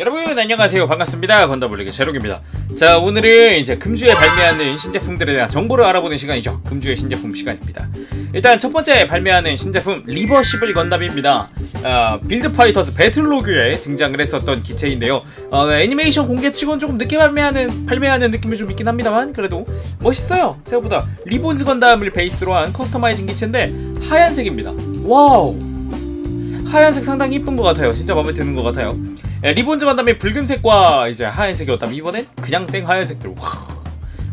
여러분 안녕하세요. 반갑습니다. 건더블리그 제록입니다. 자 오늘은 이제 금주에 발매하는 신제품들에 대한 정보를 알아보는 시간이죠. 금주의 신제품 시간입니다. 일단 첫 번째 발매하는 신제품 리버시블 건담입니다. 아, 빌드 파이터즈 배틀로그에 등장을 했었던 기체인데요. 어, 애니메이션 공개치곤 조금 늦게 발매하는 발매하는 느낌이 좀 있긴 합니다만 그래도 멋있어요. 생각보다 리본즈 건담을 베이스로 한 커스터마이징 기체인데 하얀색입니다. 와우! 하얀색 상당히 이쁜 것 같아요. 진짜 마음에 드는 것 같아요. 예, 리본즈 만담의 붉은색과 이제 하얀색이었다면 이번엔 그냥 생 하얀색들 와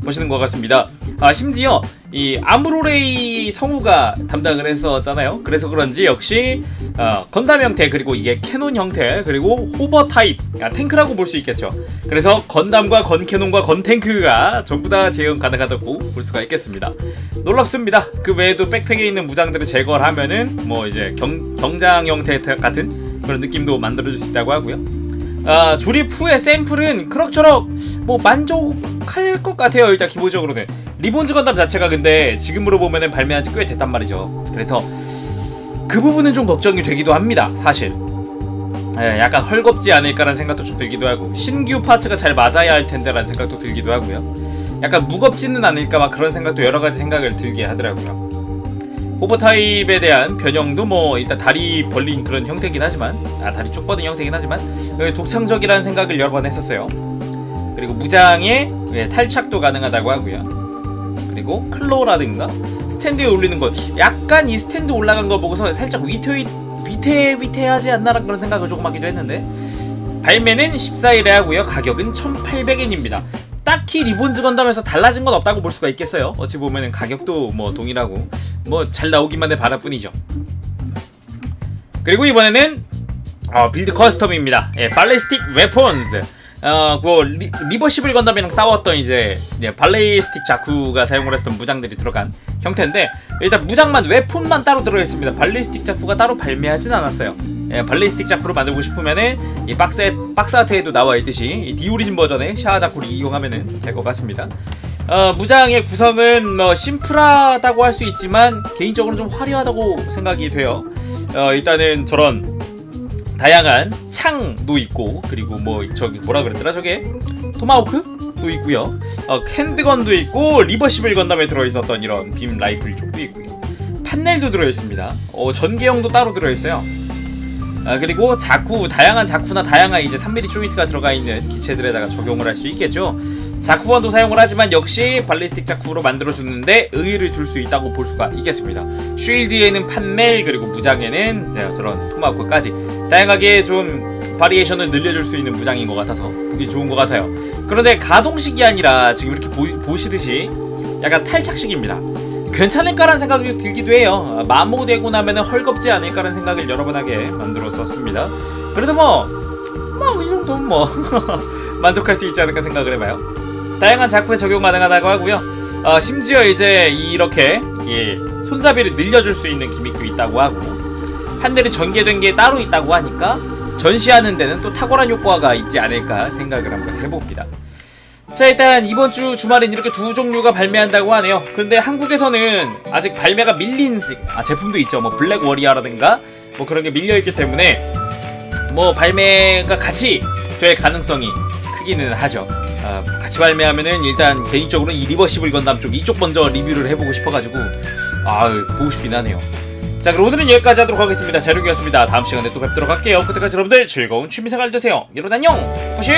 멋있는 것 같습니다. 아 심지어 이 아무로레이 성우가 담당을 했었잖아요. 그래서 그런지 역시 어, 건담 형태 그리고 이게 캐논 형태 그리고 호버 타입 아, 탱크라고 볼 수 있겠죠. 그래서 건담과 건캐논과 건탱크가 전부 다 제형 가능하다고 볼 수가 있겠습니다. 놀랍습니다. 그 외에도 백팩에 있는 무장들을 제거를 하면은 뭐 이제 경, 경장 형태 같은 그런 느낌도 만들어줄 수 있다고 하고요. 아, 조립 후의 샘플은 그럭저럭 뭐 만족할 것 같아요. 일단 기본적으로는 리본즈 건담 자체가 근데 지금으로 보면은 발매한 지 꽤 됐단 말이죠. 그래서 그 부분은 좀 걱정이 되기도 합니다. 사실. 예, 약간 헐겁지 않을까라는 생각도 좀 들기도 하고 신규 파츠가 잘 맞아야 할 텐데라는 생각도 들기도 하고요. 약간 무겁지는 않을까 막 그런 생각도 여러 가지 생각을 들게 하더라고요. 호버 타입에 대한 변형도 뭐 일단 다리 벌린 그런 형태긴 하지만 아 다리 쭉 뻗은 형태긴 하지만 그 독창적이라는 생각을 여러 번 했었어요. 그리고 무장에 예, 탈착도 가능하다고 하고요. 그리고 클로라든가 스탠드에 올리는 것. 약간 이 스탠드 올라간 거 보고서 살짝 위태 위태 위태하지 않나라는 그런 생각을 조금 하기도 했는데 발매는 14일에 하고요. 가격은 1,800엔입니다 딱히 리본즈 건담에서 달라진 건 없다고 볼 수가 있겠어요. 어찌 보면은 가격도 뭐 동일하고 뭐 잘 나오기만 해 바라뿐이죠. 그리고 이번에는 어, 빌드 커스텀입니다. 예, 발레스틱 웨폰즈. 어, 그 리, 리버시블 건담이랑 싸웠던 이제 예, 발레스틱 자쿠가 사용을 했던 무장들이 들어간 형태인데 일단 무장만 웨폰만 따로 들어있습니다. 발레스틱 자쿠가 따로 발매하진 않았어요 예, 발레스틱 자쿠를 만들고 싶으면은 이 박스 박스 아트에도 나와 있듯이 이 디오리진 버전의 샤아 자쿠를 이용하면은 될것 같습니다. 어, 무장의 구성은 뭐 심플하다고 할 수 있지만 개인적으로 좀 화려하다고 생각이 돼요. 어, 일단은 저런 다양한 창도 있고 그리고 뭐 저기 뭐라 그랬더라 저게 토마호크도 있고요. 어, 핸드건도 있고 리버시블 건담에 들어 있었던 이런 빔 라이플 쪽도 있고요. 판넬도 들어 있습니다. 어, 전개형도 따로 들어 있어요. 아, 그리고 자쿠 다양한 자쿠나 다양한 이제 3mm 조이트가 들어가 있는 기체들에다가 적용을 할 수 있겠죠. 자쿠원도 사용을 하지만 역시 발리스틱 자쿠로 만들어주는데 의의를 둘 수 있다고 볼 수가 있겠습니다. 쉴드에는 판멜 그리고 무장에는 저런 토마호크까지 다양하게 좀 바리에이션을 늘려줄 수 있는 무장인 것 같아서 보기 좋은 것 같아요. 그런데 가동식이 아니라 지금 이렇게 보, 보시듯이 약간 탈착식입니다. 괜찮을까라는 생각이 들기도 해요. 마모 되고 나면 헐겁지 않을까라는 생각을 여러 번 하게 만들었었습니다. 그래도 뭐, 뭐, 이 정도는 뭐, 만족할 수 있지 않을까 생각을 해봐요. 다양한 작품에 적용 가능하다고 하고요. 어, 심지어 이제 이렇게 예, 손잡이를 늘려줄 수 있는 기믹도 있다고 하고, 판넬이 전개된 게 따로 있다고 하니까, 전시하는 데는 또 탁월한 효과가 있지 않을까 생각을 한번 해봅니다. 자 일단 이번 주 주말엔 이렇게 두 종류가 발매한다고 하네요. 그런데 한국에서는 아직 발매가 밀린 아, 제품도 있죠. 뭐 블랙 워리어라든가 뭐 그런 게 밀려있기 때문에 뭐 발매가 같이 될 가능성이 크기는 하죠. 아, 같이 발매하면은 일단 개인적으로 이 리버시블 건담 쪽 이쪽 먼저 리뷰를 해보고 싶어가지고 아 보고 싶긴 하네요. 자 그럼 오늘은 여기까지 하도록 하겠습니다. 자룡이었습니다. 다음 시간에 또 뵙도록 할게요. 그때까지 여러분들 즐거운 취미생활 되세요. 여러분 안녕! 호시